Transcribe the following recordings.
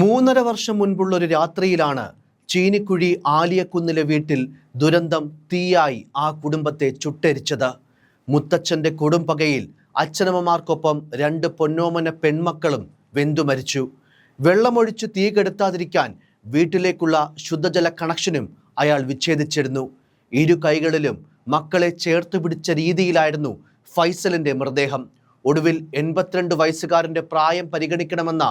മൂന്നര വർഷം മുൻപുള്ള ഒരു രാത്രിയിലാണ് ചീനിക്കുഴി ആലിയക്കുന്നിലെ വീട്ടിൽ ദുരന്തം തീയായി ആ കുടുംബത്തെ ചുട്ടരിച്ചത്. മുത്തച്ഛന്റെ കൊടുംപകയിൽ അച്ഛനമ്മമാർക്കൊപ്പം രണ്ട് പൊന്നോമന പെൺമക്കളും വെന്തുമരിച്ചു. വെള്ളമൊഴിച്ച് തീ കെടുത്താതിരിക്കാൻ വീട്ടിലേക്കുള്ള ശുദ്ധജല കണക്ഷനും അയാൾ വിച്ഛേദിച്ചിരുന്നു. ഇരു കൈകളിലും മക്കളെ ചേർത്ത് പിടിച്ച രീതിയിലായിരുന്നു ഫൈസലിന്റെ മൃതദേഹം. ഒടുവിൽ എൺപത്തിരണ്ട് വയസ്സുകാരന്റെ പ്രായം പരിഗണിക്കണമെന്ന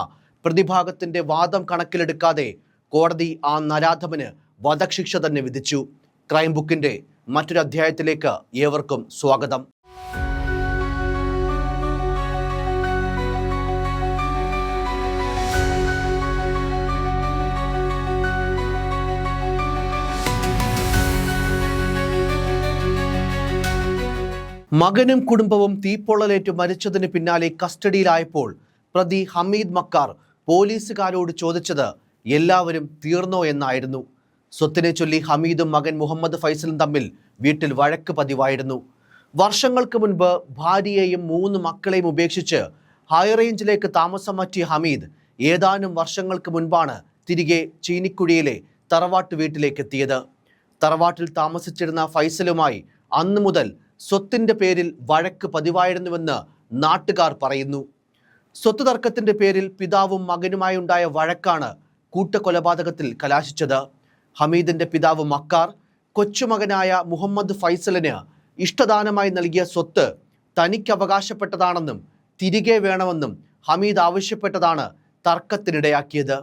പ്രതിഭാഗത്തിന്റെ വാദം കണക്കിലെടുക്കാതെ കോടതി ആ നരാധമന് വധശിക്ഷ തന്നെ വിധിച്ചു. ക്രൈം ബുക്കിന്റെ മറ്റൊരു അധ്യായത്തിലേക്ക് ഏവർക്കും സ്വാഗതം. മകനും കുടുംബവും തീപ്പൊള്ളലേറ്റ് മരിച്ചതിന് പിന്നാലെ കസ്റ്റഡിയിലായപ്പോൾ പ്രതി ഹമീദ് മക്കാർ പോലീസുകാരോട് ചോദിച്ചത് എല്ലാവരും തീർന്നോ എന്നായിരുന്നു. സ്വത്തിനെ ചൊല്ലി ഹമീദും മകൻ മുഹമ്മദ് ഫൈസലും തമ്മിൽ വീട്ടിൽ വഴക്ക് പതിവായിരുന്നു. വർഷങ്ങൾക്ക് മുൻപ് ഭാര്യയെയും മൂന്ന് മക്കളെയും ഉപേക്ഷിച്ച് ഹൈറേഞ്ചിലേക്ക് താമസം മാറ്റിയ ഹമീദ് ഏതാനും വർഷങ്ങൾക്ക് മുൻപാണ് തിരികെ ചീനിക്കുഴിയിലെ തറവാട്ട് വീട്ടിലേക്ക് എത്തിയത്. തറവാട്ടിൽ താമസിച്ചിരുന്ന ഫൈസലുമായി അന്നു മുതൽ സ്വത്തിന്റെ പേരിൽ വഴക്ക് പതിവായിരുന്നുവെന്ന് നാട്ടുകാർ പറയുന്നു. സ്വത്ത് തർക്കത്തിന്റെ പേരിൽ പിതാവും മകനുമായി ഉണ്ടായ വഴക്കാണ് കൂട്ടക്കൊലപാതകത്തിൽ കലാശിച്ചത്. ഹമീദിന്റെ പിതാവ് മക്കാർ കൊച്ചുമകനായ മുഹമ്മദ് ഫൈസലിന് ഇഷ്ടദാനമായി നൽകിയ സ്വത്ത് തനിക്ക് അവകാശപ്പെട്ടതാണെന്നും തിരികെ വേണമെന്നും ഹമീദ് ആവശ്യപ്പെട്ടതാണ് തർക്കത്തിനിടയാക്കിയത്.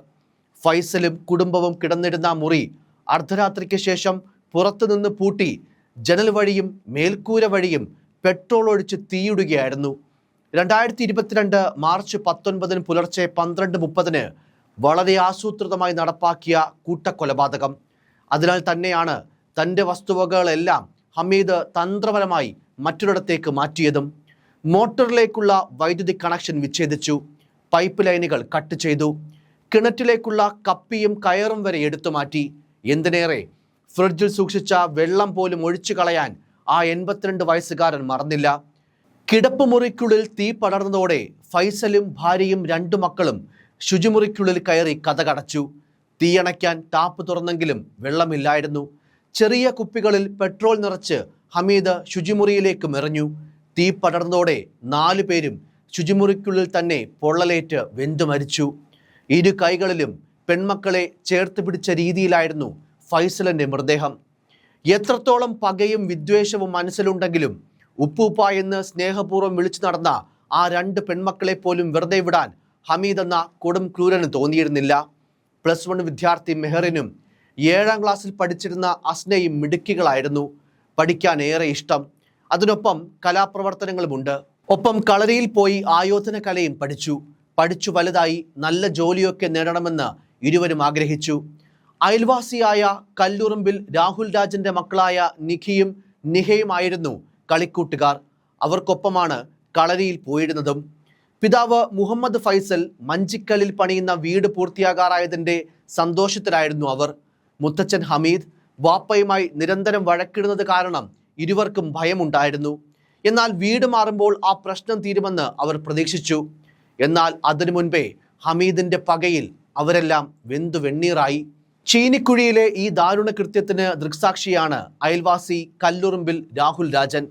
ഫൈസലും കുടുംബവും കിടന്നിരുന്ന മുറി അർദ്ധരാത്രിക്ക് ശേഷം പുറത്തുനിന്ന് പൂട്ടി ജനൽ വഴിയും മേൽക്കൂര വഴിയും പെട്രോൾ ഒഴിച്ച് തീയിടുകയായിരുന്നു. രണ്ടായിരത്തി ഇരുപത്തിരണ്ട് മാർച്ച് പത്തൊൻപതിന് പുലർച്ചെ പന്ത്രണ്ട് മുപ്പതിന് വളരെ ആസൂത്രിതമായി നടപ്പാക്കിയ കൂട്ടക്കൊലപാതകം. അതിനാൽ തന്നെയാണ് തന്റെ വസ്തുവകകളെല്ലാം ഹമീദ് തന്ത്രപരമായി മറ്റൊരിടത്തേക്ക് മാറ്റിയതും മോട്ടറിലേക്കുള്ള വൈദ്യുതി കണക്ഷൻ വിച്ഛേദിച്ചു പൈപ്പ് ലൈനുകൾ കട്ട് ചെയ്തു കിണറ്റിലേക്കുള്ള കപ്പിയും കയറും വരെ എടുത്തു മാറ്റി. എന്തിനേറെ ഫ്രിഡ്ജിൽ സൂക്ഷിച്ച വെള്ളം പോലും ഒഴിച്ചു കളയാൻ ആ എൺപത്തിരണ്ട് വയസ്സുകാരൻ മറന്നില്ല. കിടപ്പുമുറിക്കുള്ളിൽ തീ പടർന്നതോടെ ഫൈസലും ഭാര്യയും രണ്ടു മക്കളും ശുചിമുറിക്കുള്ളിൽ കയറി കഥകടച്ചു. തീയണയ്ക്കാൻ ടാപ്പ് തുറന്നെങ്കിലും വെള്ളമില്ലായിരുന്നു. ചെറിയ കുപ്പികളിൽ പെട്രോൾ നിറച്ച് ഹമീദ് ശുചിമുറിയിലേക്ക് മെറിഞ്ഞു. തീ പടർന്നതോടെ നാലു പേരും ശുചിമുറിക്കുള്ളിൽ തന്നെ പൊള്ളലേറ്റ് വെന്തു മരിച്ചു. ഇരു കൈകളിലും പെൺമക്കളെ ചേർത്ത് പിടിച്ച രീതിയിലായിരുന്നു ഫൈസലിന്റെ മൃതദേഹം. എത്രത്തോളം പകയും വിദ്വേഷവും മനസ്സിലുണ്ടെങ്കിലും ഉപ്പൂപ്പ എന്ന് സ്നേഹപൂർവം വിളിച്ചു നടന്ന ആ രണ്ട് പെൺമക്കളെ പോലും വെറുതെ വിടാൻ ഹമീദ് എന്ന കൊടും ക്രൂരന് തോന്നിയിരുന്നില്ല. പ്ലസ് വൺ വിദ്യാർത്ഥി മെഹറിനും ഏഴാം ക്ലാസ്സിൽ പഠിച്ചിരുന്ന അസ്നയും മിടുക്കികളായിരുന്നു. പഠിക്കാൻ ഏറെ ഇഷ്ടം. അതിനൊപ്പം കലാപ്രവർത്തനങ്ങളുമുണ്ട്. ഒപ്പം കളരിയിൽ പോയി ആയോധന കലയും പഠിച്ചു. പഠിച്ചു വലുതായി നല്ല ജോലിയൊക്കെ നേടണമെന്ന് ഇരുവരും ആഗ്രഹിച്ചു. അയൽവാസിയായ കല്ലുറുമ്പിൽ രാഹുൽ രാജിന്റെ മക്കളായ നിഖിയും നിഹയുമായിരുന്നു കളിക്കൂട്ടുകാർ അവർക്കൊപ്പമാണ് കളരിയിൽ പോയിരുന്നതും. പിതാവ് മുഹമ്മദ് ഫൈസൽ മഞ്ചിക്കല്ലിൽ പണിയുന്ന വീട് പൂർത്തിയാകാറായതിന്റെ സന്തോഷത്തിലായിരുന്നു അവർ. മുത്തച്ഛൻ ഹമീദ് വാപ്പയുമായി നിരന്തരം വഴക്കിടുന്നത് കാരണം ഇരുവർക്കും ഭയമുണ്ടായിരുന്നു. എന്നാൽ വീട് മാറുമ്പോൾ ആ പ്രശ്നം തീരുമെന്ന് അവർ പ്രതീക്ഷിച്ചു. എന്നാൽ അതിനു മുൻപേ ഹമീദിന്റെ പകയിൽ അവരെല്ലാം വെന്തു വെണ്ണീറായി. ചീനിക്കുഴിയിലെ ഈ ദാരുണ കൃത്യത്തിന് ദൃക്സാക്ഷിയാണ് അയൽവാസി കല്ലുറുമ്പിൽ രാഹുൽ രാജൻ.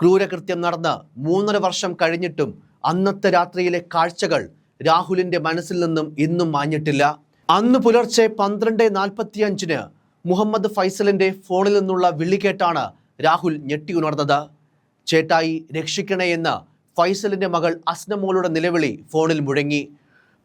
ക്രൂരകൃത്യം നടന്ന് മൂന്നര വർഷം കഴിഞ്ഞിട്ടും അന്നത്തെ രാത്രിയിലെ കാഴ്ചകൾ രാഹുലിന്റെ മനസ്സിൽ നിന്നും ഇന്നും മാഞ്ഞിട്ടില്ല. അന്ന് പുലർച്ചെ പന്ത്രണ്ട് നാൽപ്പത്തിയഞ്ചിന് മുഹമ്മദ് ഫൈസലിന്റെ ഫോണിൽ നിന്നുള്ള വിളി കേട്ടാണ് രാഹുൽ ഞെട്ടി ഉണർന്നത്. ചേട്ടായി രക്ഷിക്കണേ എന്ന് ഫൈസലിന്റെ മകൾ അസ്നമോളുടെ നിലവിളി ഫോണിൽ മുഴങ്ങി.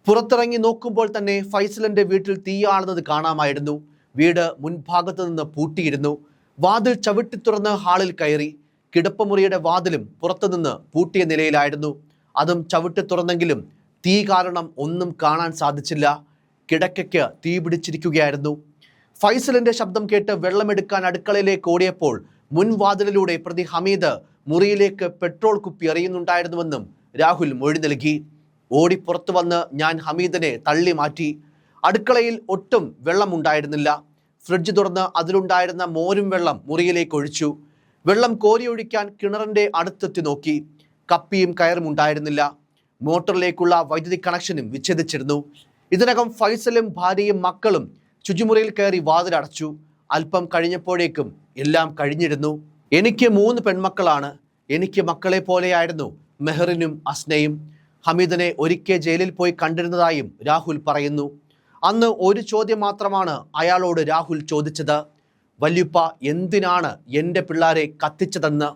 പുറത്തിറങ്ങി നോക്കുമ്പോൾ തന്നെ ഫൈസലിന്റെ വീട്ടിൽ തീയാളുന്നത് കാണാമായിരുന്നു. വീട് മുൻഭാഗത്ത് നിന്ന് പൂട്ടിയിരുന്നു. വാതിൽ ചവിട്ടി തുറന്ന് ഹാളിൽ കയറി. കിടപ്പുമുറിയുടെ വാതിലും പുറത്തുനിന്ന് പൂട്ടിയ നിലയിലായിരുന്നു. അതും ചവിട്ടി തുറന്നെങ്കിലും തീ കാരണം ഒന്നും കാണാൻ സാധിച്ചില്ല. കിടക്കയ്ക്ക് തീ പിടിച്ചിരിക്കുകയായിരുന്നു. ഫൈസലിന്റെ ശബ്ദം കേട്ട് വെള്ളമെടുക്കാൻ അടുക്കളയിലേക്ക് ഓടിയപ്പോൾ മുൻവാതിലിലൂടെ പ്രതി ഹമീദ് മുറിയിലേക്ക് പെട്രോൾ കുപ്പി എറിയുന്നുണ്ടായിരുന്നുവെന്നും രാഹുൽ മൊഴി നൽകി. ഓടി പുറത്തു വന്ന് ഞാൻ ഹമീദിനെ തള്ളി മാറ്റി. അടുക്കളയിൽ ഒട്ടും വെള്ളമുണ്ടായിരുന്നില്ല. ഫ്രിഡ്ജ് തുറന്ന് അതിലുണ്ടായിരുന്ന മോരും വെള്ളം മുറിയിലേക്ക് ഒഴിച്ചു. വെള്ളം കോരിയൊഴിക്കാൻ കിണറിന്റെ അടുത്തെത്തി നോക്കി. കപ്പിയും കയറും ഉണ്ടായിരുന്നില്ല. മോട്ടറിലേക്കുള്ള വൈദ്യുതി കണക്ഷനും വിച്ഛേദിച്ചിരുന്നു. ഇതിനകം ഫൈസലും ഭാര്യയും മക്കളും ശുചിമുറിയിൽ കയറി വാതിലടച്ചു. അല്പം കഴിഞ്ഞപ്പോഴേക്കും എല്ലാം കഴിഞ്ഞിരുന്നു. എനിക്ക് മൂന്ന് പെൺമക്കളാണ്. എനിക്ക് മക്കളെ പോലെയായിരുന്നു മെഹറിനും അസ്നയും. ഹമീദിനെ ഒരിക്കൽ ജയിലിൽ പോയി കണ്ടിരുന്നതായും രാഹുൽ പറയുന്നു. അന്ന് ഒരു ചോദ്യം മാത്രമാണ് അയാളോട് രാഹുൽ ചോദിച്ചത്. വല്യുപ്പ എന്തിനാണ് എന്റെ പിള്ളാരെ കത്തിച്ചതെന്ന്?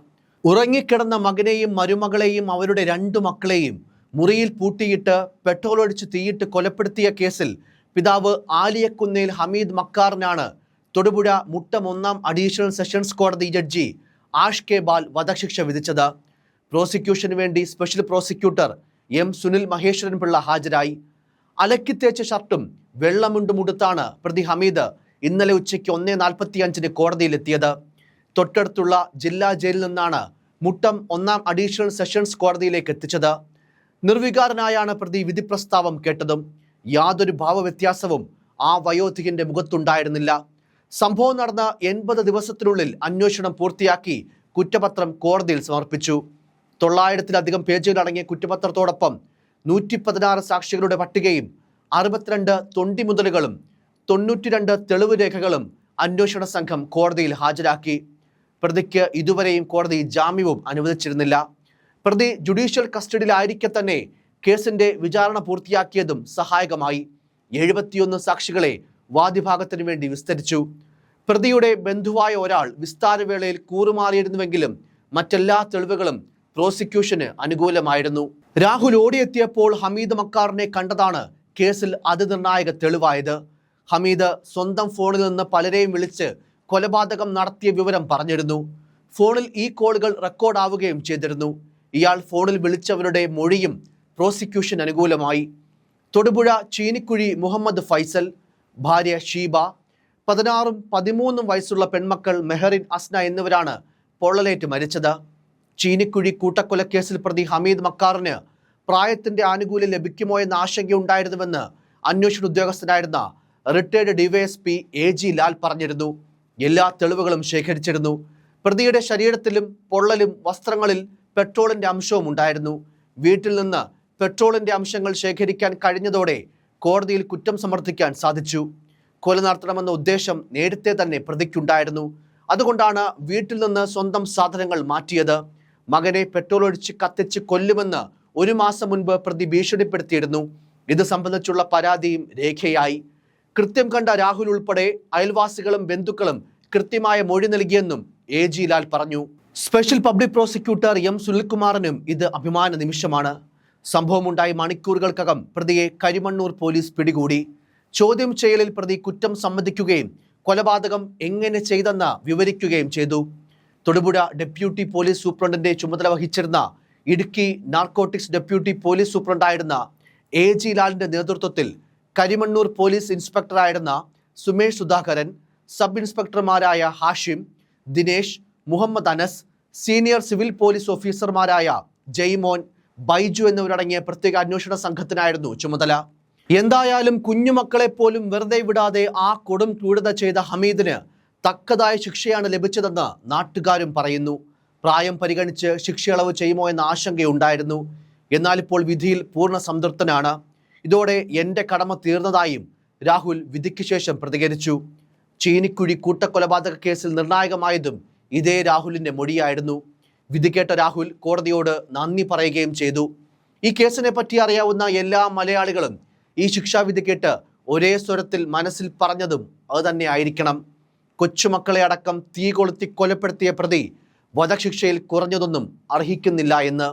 ഉറങ്ങിക്കിടന്ന മകനെയും മരുമകളെയും അവരുടെ രണ്ടു മക്കളെയും മുറിയിൽ പൂട്ടിയിട്ട് പെട്രോൾ ഒഴിച്ച് തീയിട്ട് കൊലപ്പെടുത്തിയ കേസിൽ പിതാവ് ആലിയക്കുന്നേൽ ഹമീദ് മക്കാറിനാണ് തൊടുപുഴ മുട്ടം ഒന്നാം അഡീഷണൽ സെഷൻസ് കോടതി ജഡ്ജി ആഷ് കെ ബാൽ വധശിക്ഷ വിധിച്ചത്. പ്രോസിക്യൂഷന് വേണ്ടി special prosecutor M Sunil Maheswaran Pillai ഹാജരായി അലക്കിത്തേച്ച ഷർട്ടും വെള്ളമുണ്ടും ഉടുത്താണ് പ്രതി ഹമീദ് ഇന്നലെ ഉച്ചയ്ക്ക് ഒന്നേ നാൽപ്പത്തി അഞ്ചിന് കോടതിയിലെത്തിയത്. തൊട്ടടുത്തുള്ള ജില്ലാ ജയിലിൽ നിന്നാണ് മുട്ടം ഒന്നാം അഡീഷണൽ സെഷൻസ് കോടതിയിലേക്ക് എത്തിച്ചത്. നിർവികാരനായാണ് പ്രതി വിധി പ്രസ്താവം കേട്ടതും യാതൊരു ഭാവവ്യത്യാസവും ആ വയോധികന്റെ മുഖത്തുണ്ടായിരുന്നില്ല. സംഭവം നടന്ന എൺപത് ദിവസത്തിനുള്ളിൽ അന്വേഷണം പൂർത്തിയാക്കി കുറ്റപത്രം കോടതിയിൽ സമർപ്പിച്ചു. തൊള്ളായിരത്തിലധികം പേജുകളടങ്ങിയ കുറ്റപത്രത്തോടൊപ്പം നൂറ്റി പതിനാറ് സാക്ഷികളുടെ പട്ടികയും അറുപത്തിരണ്ട് തൊണ്ടിമുതലുകളും തൊണ്ണൂറ്റിരണ്ട് തെളിവ് രേഖകളും അന്വേഷണ സംഘം കോടതിയിൽ ഹാജരാക്കി. പ്രതിക്ക് ഇതുവരെയും കോടതി ജാമ്യവും അനുവദിച്ചിരുന്നില്ല. പ്രതി ജുഡീഷ്യൽ കസ്റ്റഡിയിലായിരിക്കെ തന്നെ കേസിന്റെ വിചാരണ പൂർത്തിയാക്കിയതും സഹായകമായി. എഴുപത്തിയൊന്ന് സാക്ഷികളെ വാദിഭാഗത്തിനു വേണ്ടി വിസ്തരിച്ചു. പ്രതിയുടെ ബന്ധുവായ ഒരാൾ വിസ്താരവേളയിൽ കൂറുമാറിയിരുന്നുവെങ്കിലും മറ്റെല്ലാ തെളിവുകളും പ്രോസിക്യൂഷന് അനുകൂലമായിരുന്നു. രാഹുൽ ഓടിയെത്തിയപ്പോൾ ഹമീദ് മക്കാറിനെ കണ്ടതാണ് കേസിൽ അതിനിർണായക തെളിവായത്. ഹമീദ് സ്വന്തം ഫോണിൽ നിന്ന് പലരെയും വിളിച്ച് കൊലപാതകം നടത്തിയ വിവരം പറഞ്ഞിരുന്നു. ഫോണിൽ ഈ കോളുകൾ റെക്കോർഡാവുകയും ചെയ്തിരുന്നു. ഇയാൾ ഫോണിൽ വിളിച്ചവരുടെ മൊഴിയും പ്രോസിക്യൂഷൻ അനുകൂലമായി. തൊടുപുഴ ചീനിക്കുഴി മുഹമ്മദ് ഫൈസൽ ഭാര്യ ഷീബ പതിനാറും പതിമൂന്നും വയസ്സുള്ള പെൺമക്കൾ മെഹറിൻ അസ്ന എന്നിവരാണ് പൊള്ളലേറ്റ് മരിച്ചത്. ചീനിക്കുഴി കൂട്ടക്കൊലക്കേസിൽ പ്രതി ഹമീദ് മക്കാറിന് പ്രായത്തിന്റെ ആനുകൂല്യം ലഭിക്കുമോ എന്ന ആശങ്കയുണ്ടായിരുന്നുവെന്ന് അന്വേഷണ ഉദ്യോഗസ്ഥനായിരുന്ന retired DYSP A G Lal പറഞ്ഞിരുന്നു. എല്ലാ തെളിവുകളും ശേഖരിച്ചിരുന്നു. പ്രതിയുടെ ശരീരത്തിലും പൊള്ളലും വസ്ത്രങ്ങളിൽ പെട്രോളിന്റെ അംശവും ഉണ്ടായിരുന്നു. വീട്ടിൽ നിന്ന് പെട്രോളിന്റെ അംശങ്ങൾ ശേഖരിക്കാൻ കഴിഞ്ഞതോടെ കോടതിയിൽ കുറ്റം സമർത്ഥിക്കാൻ സാധിച്ചു. കൊല നടത്തണമെന്ന ഉദ്ദേശം നേരത്തെ തന്നെ പ്രതിക്കുണ്ടായിരുന്നു. അതുകൊണ്ടാണ് വീട്ടിൽ നിന്ന് സ്വന്തം സാധനങ്ങൾ മാറ്റിയത്. മകനെ പെട്രോൾ ഒഴിച്ച് കത്തിച്ച് കൊല്ലുമെന്ന് ഒരു മാസം മുൻപ് പ്രതി ഭീഷണിപ്പെടുത്തിയിരുന്നു. ഇത് സംബന്ധിച്ചുള്ള പരാതിയും രേഖയായി. കൃത്യം കണ്ട രാഹുൽ ഉൾപ്പെടെ അയൽവാസികളും ബന്ധുക്കളും കൃത്യമായ മൊഴി നൽകിയെന്നും എ ജി ലാൽ പറഞ്ഞു. സ്പെഷ്യൽ പബ്ലിക് പ്രോസിക്യൂട്ടർ എം സുനിൽകുമാറിനും ഇത് അഭിമാന നിമിഷമാണ്. സംഭവമുണ്ടായി മണിക്കൂറുകൾക്കകം പ്രതിയെ കരിമണ്ണൂർ പോലീസ് പിടികൂടി. ചോദ്യം ചെയ്യലിൽ പ്രതി കുറ്റം സമ്മതിക്കുകയും കൊലപാതകം എങ്ങനെ ചെയ്തെന്ന് വിവരിക്കുകയും ചെയ്തു. തൊടുപുഴ ഡെപ്യൂട്ടി പോലീസ് സൂപ്രണ്ടിന്റെ ചുമതല വഹിച്ചിരുന്ന ഇടുക്കി നാർക്കോട്ടിക്സ് ഡെപ്യൂട്ടി പോലീസ് സൂപ്രണ്ടായിരുന്ന എ ജി ലാലിന്റെ നേതൃത്വത്തിൽ കരിമണ്ണൂർ പോലീസ് ഇൻസ്പെക്ടറായിരുന്ന Sumesh Sudhakaran sub ഇൻസ്പെക്ടർമാരായ Hashim Dinesh Muhammad Anas senior civil police ഓഫീസർമാരായ ജയ്മോൻ ബൈജു എന്നിവരടങ്ങിയ പ്രത്യേക അന്വേഷണ സംഘത്തിനായിരുന്നു ചുമതല. എന്തായാലും കുഞ്ഞുമക്കളെ പോലും വെറുതെ വിടാതെ ആ കൊടും ക്രൂരത ചെയ്ത ഹമീദിന് തക്കതായ ശിക്ഷയാണ് ലഭിച്ചതെന്ന് നാട്ടുകാരും പറയുന്നു. പ്രായം പരിഗണിച്ച് ശിക്ഷയളവ് ചെയ്യുമോ എന്ന ആശങ്കയുണ്ടായിരുന്നു. എന്നാൽ ഇപ്പോൾ വിധിയിൽ പൂർണ സംതൃപ്തനാണ്. ഇതോടെ എന്റെ കടമ തീർന്നതായും രാഹുൽ വിധിക്ക് ശേഷം പ്രതികരിച്ചു. ചീനിക്കുഴി കൂട്ടക്കൊലപാതക കേസിൽ നിർണായകമായതും ഇതേ രാഹുലിന്റെ മൊഴിയായിരുന്നു. കേട്ട രാഹുൽ കോടതിയോട് നന്ദി പറയുകയും ചെയ്തു. ഈ കേസിനെ പറ്റി അറിയാവുന്ന എല്ലാ മലയാളികളും ഈ ശിക്ഷാവിധി കേട്ട് ഒരേ സ്വരത്തിൽ മനസ്സിൽ പറഞ്ഞതും അത് തന്നെ ആയിരിക്കണം. കൊച്ചുമക്കളെ അടക്കം തീ കൊളുത്തി കൊലപ്പെടുത്തിയ പ്രതി വധശിക്ഷയിൽ കുറഞ്ഞതൊന്നും അർഹിക്കുന്നില്ല എന്ന്.